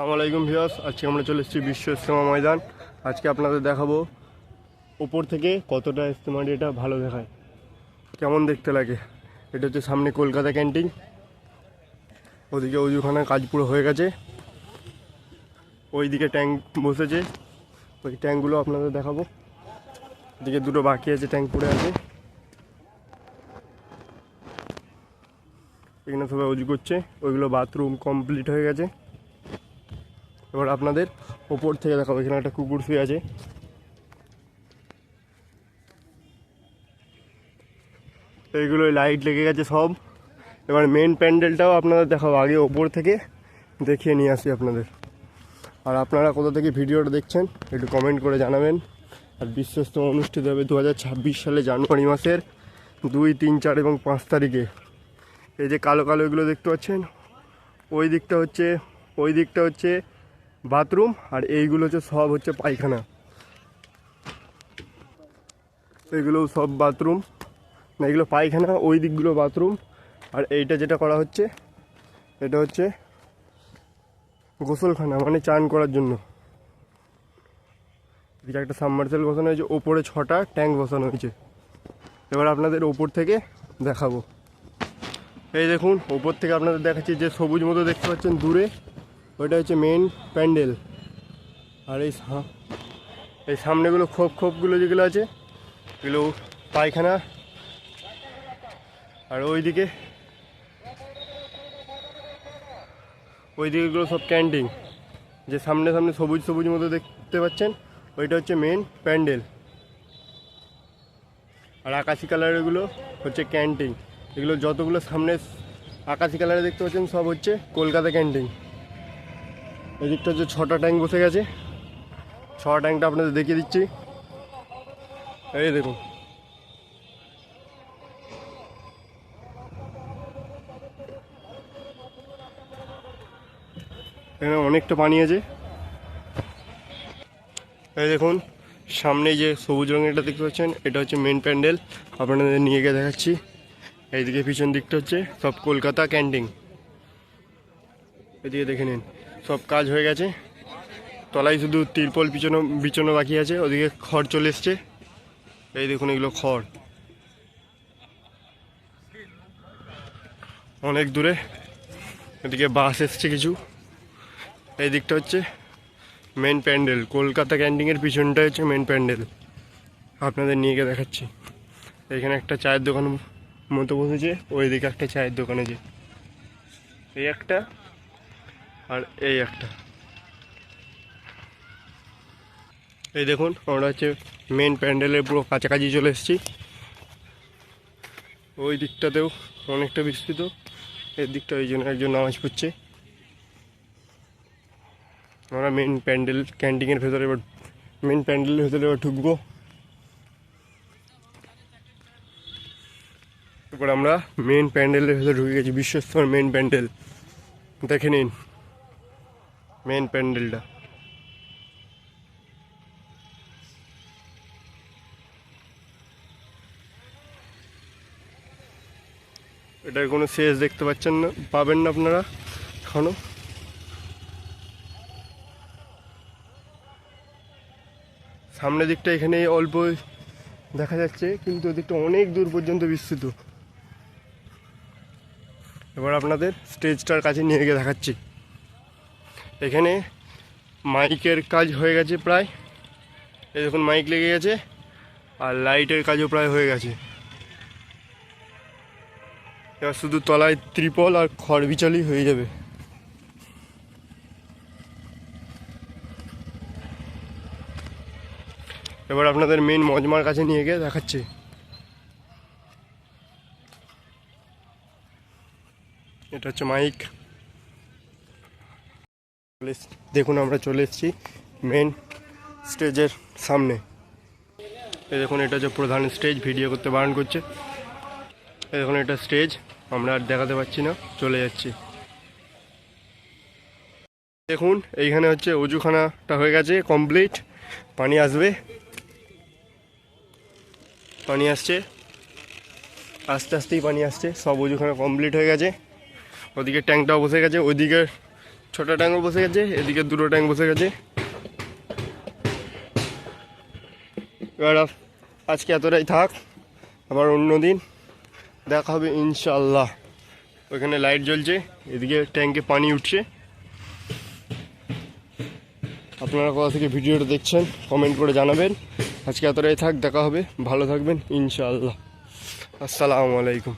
আলাইকুম ভিউয়ার্স, আজকে আমরা চলে এসেছি বিশ্ব ইস্তেমা ময়দান। আজকে আপনাদের দেখাবো ওপর থেকে কতটা ইস্তেমাটি এটা ভালো দেখায়। কেমন দেখতে লাগে? এটা হচ্ছে সামনে কলকাতা ক্যান্টিন। ওদিকে ওইখানে কাজ পুরো হয়ে গেছে। ওইদিকে ট্যাঙ্ক বসেছে। ওই ট্যাঙ্কগুলো আপনাদের দেখাবো। এদিকে দুটো বাকি আছে, ট্যাঙ্ক পড়ে আছে। এখানে সবাই উজু করছে। ওইগুলো বাথরুম কমপ্লিট হয়ে গেছে। এবার আপনাদের ওপর থেকে দেখাবো, এখানে একটা কুকুর শুয়ে আছে। এইগুলো লাইট লেগে গেছে সব। এবার মেন প্যান্ডেলটাও আপনাদের দেখাবো, আগে ওপর থেকে দেখিয়ে নিয়ে আসি আপনাদের। আর আপনারা কোথা থেকে ভিডিওটা দেখছেন, একটু কমেন্ট করে জানাবেন। আর বিশ্বস্ত অনুষ্ঠিত হবে দু হাজার ছাব্বিশ সালে জানুয়ারি মাসের দুই, তিন, চার এবং পাঁচ তারিখে। এই যে কালো কালো এগুলো দেখতে পাচ্ছেন? ওই দিকটা হচ্ছে, ওই দিকটা হচ্ছে বাথরুম আর এইগুলো হচ্ছে সব হচ্ছে পায়খানা। এগুলো সব বাথরুম। না, এগুলো পায়খানা, ওই দিকগুলো বাথরুম। আর এইটা যেটা করা হচ্ছে, এটা হচ্ছে গোসলখানা মানে চান করার জন্য। এদিকে একটা সাবমার্সেল বসানো হয়েছে, ওপরে ছটা ট্যাঙ্ক বসানো হয়েছে। এবার আপনাদের ওপর থেকে দেখাবো। এই দেখুন, ওপর থেকে আপনাদের দেখাচ্ছি যে সবুজ মতো দেখতে পাচ্ছেন দূরে। ওইটা হচ্ছে মেন প্যান্ডেল আর এই এই সামনেগুলো খোপ খোপগুলো যেগুলো আছে, এগুলো পায়খানা। আর ওইদিকে, ওইদিকেগুলো সব ক্যান্টিন যে সামনে সামনে সবুজ সবুজ মতো দেখতে পাচ্ছেন, ওইটা হচ্ছে মেন প্যান্ডেল আর আকাশি কালারেরগুলো হচ্ছে ক্যান্টিন এগুলো যতগুলো সামনে আকাশি কালারে দেখতে পাচ্ছেন, সব হচ্ছে কলকাতা ক্যান্টিন এদিকটা হচ্ছে ছটা ট্যাঙ্ক বসে গেছে, ছটা ট্যাঙ্কটা আপনাদের দেখিয়ে দিচ্ছি। এই দেখুন। এখানে অনেকটা পানি আছে। এই দেখুন, সামনে যে সবুজ রঙেরটা দেখতে পাচ্ছেন, এটা হচ্ছে মেন প্যান্ডেল। আপনাদের নিয়ে গিয়ে দেখাচ্ছি। এইদিকে পিছন দিকটা হচ্ছে সব কলকাতা ক্যান্টিন। এদিকে দেখে নিন। সব কাজ হয়ে গেছে। তলায় শুধু তিরপল পিছনো, বিছানো বাকি আছে, ওদিকে খড় চলে এসছে। এই দেখুন এগুলো খড়। অনেক দূরে এদিকে বাস এসছে কিছু। এই দিকটা হচ্ছে মেন প্যান্ডেল। কলকাতা ক্যান্টিনের পিছনটা হচ্ছে মেন প্যান্ডেল। আপনাদের নিয়ে গিয়ে দেখাচ্ছি। এখানে একটা চায়ের দোকান মতো বসেছে ওই দিকে একটা চায়ের দোকান আছে। এই একটা আর এই একটা। এই দেখুন, আমরা হচ্ছে মেন প্যান্ডেলের পুরো কাছাকাছি চলে এসেছি। ওই দিকটাতেও অনেকটা বিস্তৃত। এর দিকটা ওই জন্য একজন নামাজ পড়ছে। আমরা মেন প্যান্ডেল ক্যান্টিনের ভেতরে এবার মেন প্যান্ডেলের ভেতরে এবার ঢুকবো। এবার আমরা মেন প্যান্ডেলের ভেতরে ঢুকে গেছি, বিশ্বস্তর মেন প্যান্ডেল দেখে নিন। মেন প্যান্ডেলটা এটার কোনো শেষ দেখতে পাচ্ছেন না, পাবেন না আপনারা এখনও। সামনের দিকটা এখানে অল্প দেখা যাচ্ছে, কিন্তু ওদিকটা অনেক দূর পর্যন্ত বিস্তৃত। এবার আপনাদের স্টেজটার কাছে নিয়ে গিয়ে দেখাচ্ছি। এখানে মাইকের কাজ হয়ে গেছে প্রায়। এই দেখুন মাইক লেগে গেছে আর লাইটের কাজও প্রায় হয়ে গেছে। এবার শুধু তলায় ত্রিপল আর খড় বিচালি হয়ে যাবে। এবার আপনাদের মেন মজমার কাছে নিয়ে গিয়ে দেখাচ্ছি। এটা হচ্ছে মাইক। দেখুন, আমরা চলে এসেছি মেন স্টেজের সামনে। এই দেখুন, এটা হচ্ছে প্রধান স্টেজ, ভিডিও করতে বারণ করছে। এই দেখুন, এটা স্টেজ, আমরা আর দেখাতে পাচ্ছি না, চলে যাচ্ছি। দেখুন, এইখানে হচ্ছে অজুখানাটা হয়ে গেছে কমপ্লিট পানি আসবে। পানি আসছে। আস্তে আস্তেই পানি আসছে, সব অজুখানা কমপ্লিট হয়ে গেছে। ওদিকে ট্যাঙ্কটাও বসে গেছে ওদিকে ছোটো ট্যাঙ্কও বসে গেছে, এদিকে দুটো ট্যাঙ্ক বসে গেছে। এবার আজকে এতটাই থাক, আবার অন্য দিন দেখা হবে ইনশাল্লাহ ওইখানে লাইট জ্বলছে, এদিকে ট্যাঙ্কে পানি উঠছে। আপনারা কোথা থেকে ভিডিওটা দেখছেন, কমেন্ট করে জানাবেন। আজকে এতটাই থাক, দেখা হবে, ভালো থাকবেন, ইনশাআল্লাহ। আসসালামু আলাইকুম।